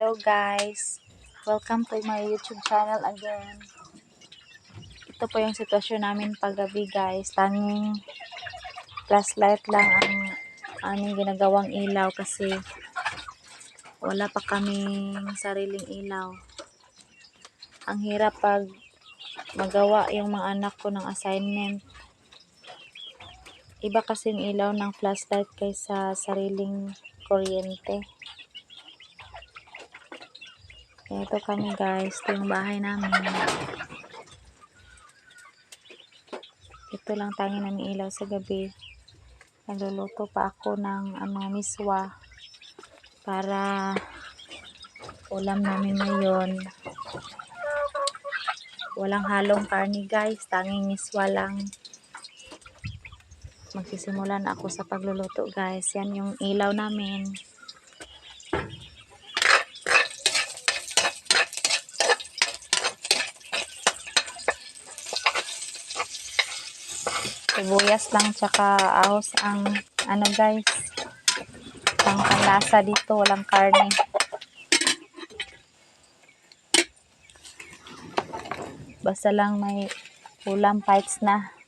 Hello guys, welcome to my YouTube channel again. Ito po yung sitwasyon namin paggabi guys. Tanging flashlight lang ang aming ginagawang ilaw kasi wala pa kaming sariling ilaw. Ang hirap pag magawa yung mga anak ko ng assignment. Iba kasing ilaw ng flashlight kaysa sariling kuryente. Ito kami guys, ito yung bahay namin. Ito lang tangi namin ilaw sa gabi. Nagluluto pa ako ng ano, miswa para ulam namin ngayon. Walang halong karni guys, tanging miswa lang. Magsisimula na ako sa pagluluto guys. Yan yung ilaw namin. Sibuyas lang tsaka ahos ang ano guys ang panlasa dito walang karne. Basta lang may ulam fights na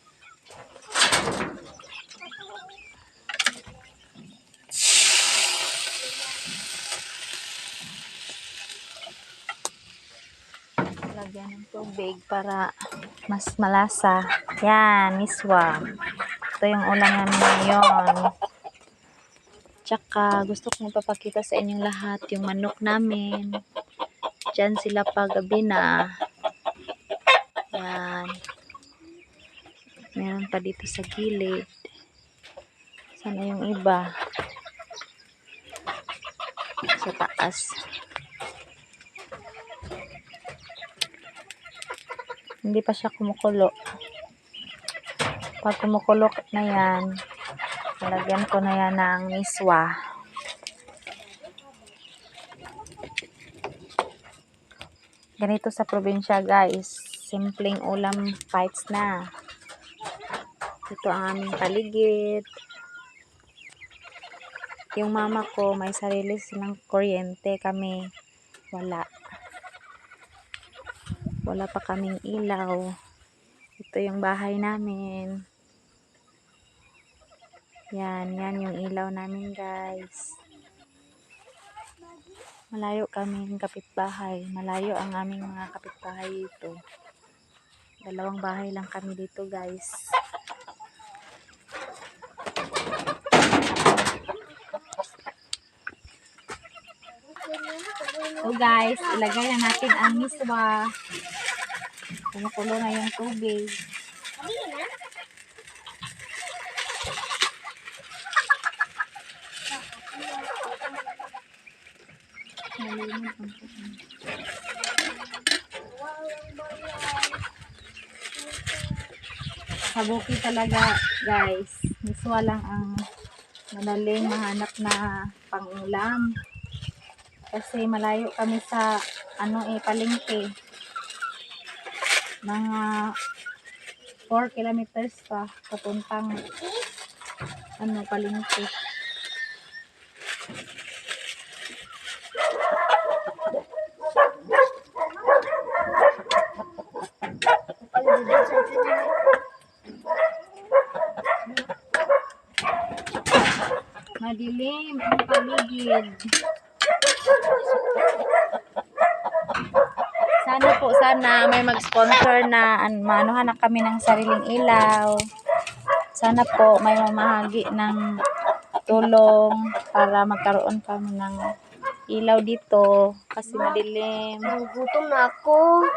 lagyan ng tubig para mas malasa. Yan, miswa. Ito yung ulam namin ngayon. Tsaka gusto kong ipapakita sa inyong lahat yung manok namin. Diyan sila paggabi na. Yan. Meron pa dito sa gilid. Sana yung iba. Sa taas. Hindi pa siya kumukulo. Pag kumukulo na yan, lalagyan ko na yan ng miswa. Ganito sa probinsya guys, simpleng ulam fights na. Ito ang aming paligid. Yung mama ko may sarili silang kuryente, kami wala wala pa kaming ilaw. Ito yung bahay namin. Yan, yan yung ilaw namin guys. Malayo kaming kapitbahay. Malayo ang aming mga kapitbahay dito. Dalawang bahay lang kami dito guys So guys, ilagay na natin ang miswa. Kumukulo na yung tubig. Malimit ang tubig. Sa bukid talaga guys, miswa lang ang madaling mahanap na pangulam kasi malayo kami sa ano eh palengke. Mga 4 kilometers pa papuntang ano palengke. Madilim ang paligid Sana po, sana may mag-sponsor na an, maanuhan na kami ng sariling ilaw. Sana po may mamahagi ng tulong para magkaroon kami ng ilaw dito kasi madilim. Nagutom na ako.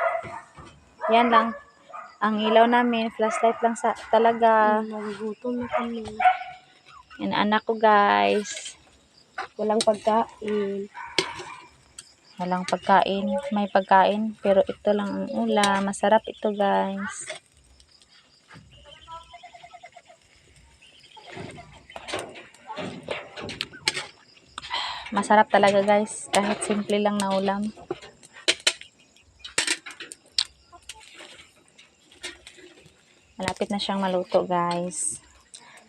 Yan lang ang ilaw namin, flashlight lang sa talaga. Nagutom na kami. Yan anak ko guys. Walang pagkain. Walang pagkain. May pagkain. Pero ito lang ang ulam. Masarap ito guys. Masarap talaga guys. Kahit simple lang na ulam. Malapit na siyang maluto guys.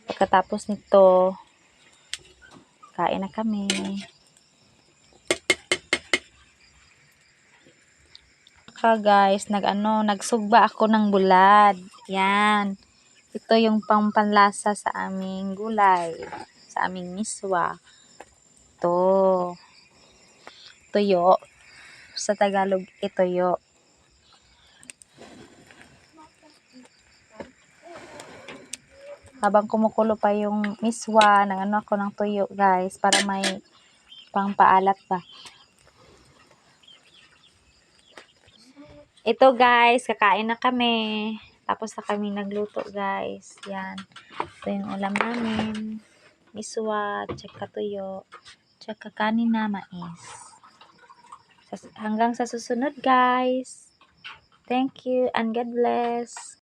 Pagkatapos nito, kain na kami. Saka guys, nag-ano, nagsugba ako ng bulad. Yan. Ito yung pampanlasa sa aming gulay. Sa aming miswa. Ito. Tuyo. Sa Tagalog, itoyo. Habang kumukulo pa yung miswa, nang ano ako ng tuyo guys, para may pangpaalat ba. Ito guys, kakain na kami. Tapos na kami nagluto guys. Yan. Ito yung ulam namin. Miswa, tsaka tuyo, tsaka kanin na mais. Hanggang sa susunod guys. Thank you and God bless.